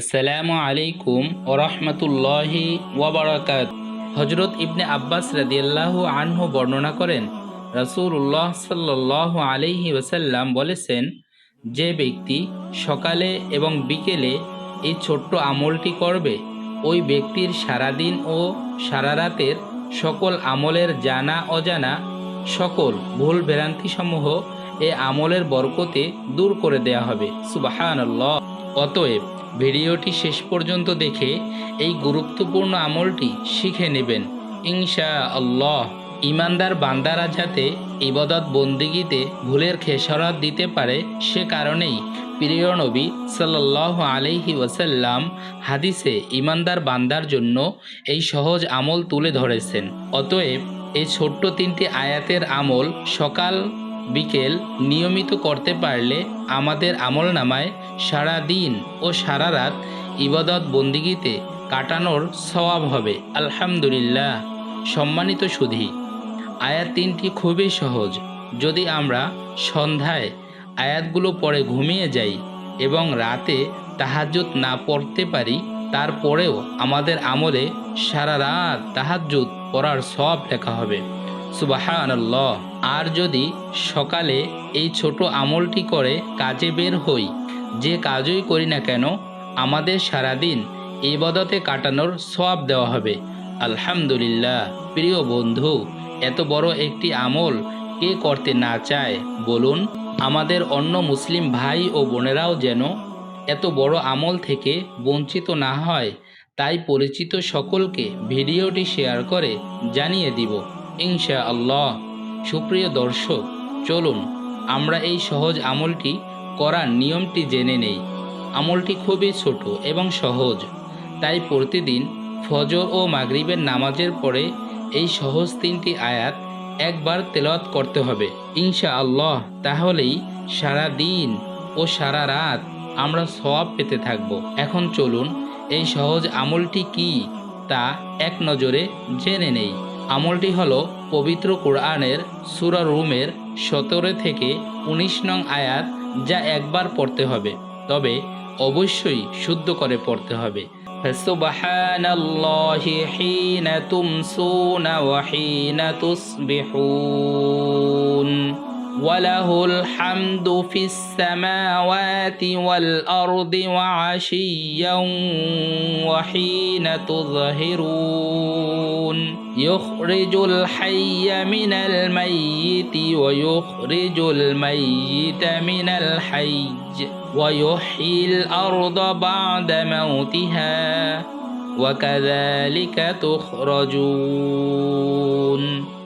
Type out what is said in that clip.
আসসালামু আলাইকুম ওরহমতুল্লাহি ওয়াবারাকাত। হজরত ইবনে আব্বাস রাদিয়াল্লাহু আনহু বর্ণনা করেন, রাসূলুল্লাহ সাল্লাল্লাহু আলাইহি ওয়াসাল্লাম বলেছেন, যে ব্যক্তি সকালে এবং বিকেলে এই ছোট্ট আমলটি করবে, ওই ব্যক্তির সারাদিন ও সারা রাতের সকল আমলের জানা অজানা সকল ভুল ভ্রান্তিসমূহ এ আমলের বরকতে দূর করে দেয়া হবে। সুবাহানাল্লাহ। অতএব ভিডিওটি শেষ পর্যন্ত দেখে এই গুরুত্বপূর্ণ আমলটি শিখে নেবেন। ইনশা আল্লাহ ইমানদার বান্দারা যাতে ইবাদত বন্দিগিতে ভুলের খেসরাত দিতে পারে, সে কারণেই প্রিয় নবী সাল্লাহ আলাইহি ওয়াসাল্লাম হাদিসে ইমানদার বান্দার জন্য এই সহজ আমল তুলে ধরেছেন। অতএব এই ছোট্ট তিনটি আয়াতের আমল সকাল বিকেল নিয়মিত করতে পারলে আমাদের আমল নামায় সারা দিন ও সারা রাত ইবাদত বন্দিগিতে কাটানোর সওয়াব হবে। আলহামদুলিল্লাহ। সম্মানিত সুধী, আয়াত তিনটি খুবই সহজ। যদি আমরা সন্ধ্যায় আয়াতগুলো পরে ঘুমিয়ে যাই এবং রাতে তাহাজ্জুদ না পড়তে পারি, তারপরেও আমাদের আমলে সারা রাত তাহাজ্জুদ পড়ার সব লেখা হবে। সুবাহানাল্লাহ, আর যদি সকালে এই ছোট আমলটি করে কাজে বের হই, যে কাজই করি না কেন, আমাদের সারাদিন ইবাদতে কাটানোর সওয়াব দেওয়া হবে। আলহামদুলিল্লাহ, প্রিয় বন্ধু, এত বড় একটি আমল কে করতে না চায়, বলুন, আমাদের অন্য মুসলিম ভাই ও বোনেরাও যেন এত বড় আমল থেকে বঞ্চিত না হয়, তাই পরিচিত সকলকে ভিডিওটি শেয়ার করে জানিয়ে দিব। ইনশা আল্লাহ সুপ্রিয় দর্শক, চলুন, আমরা এই সহজ আমলটি করার নিয়মটি জেনে নেই। আমলটি খুবই ছোট এবং সহজ, তাই প্রতিদিন ফজর ও মাগরিবের নামাজের পরে এই সহজ তিনটি আয়াত একবার তেলাওয়াত করতে হবে। ইনশা আল্লাহ তাহলেই সারা দিন ও সারা রাত আমরা সওয়াব পেতে থাকব। এখন চলুন, এই সহজ আমলটি কি তা এক নজরে জেনে নেই। আমলটি হলো পবিত্র কোরআনের সুরা রুমের সতেরো থেকে উনিশ নং আয়াত যা একবার পড়তে হবে তবে অবশ্যই শুদ্ধ করে পড়তে হবে فسبحان الله حين تمسون وحين تصبحون وله الحمد في السماوات والأرض وعشيا وحين تظهرون يخرج الحي من الميت ويخرج الميت من الحي ويحيي الأرض بعد موتها وكذلك تخرجون.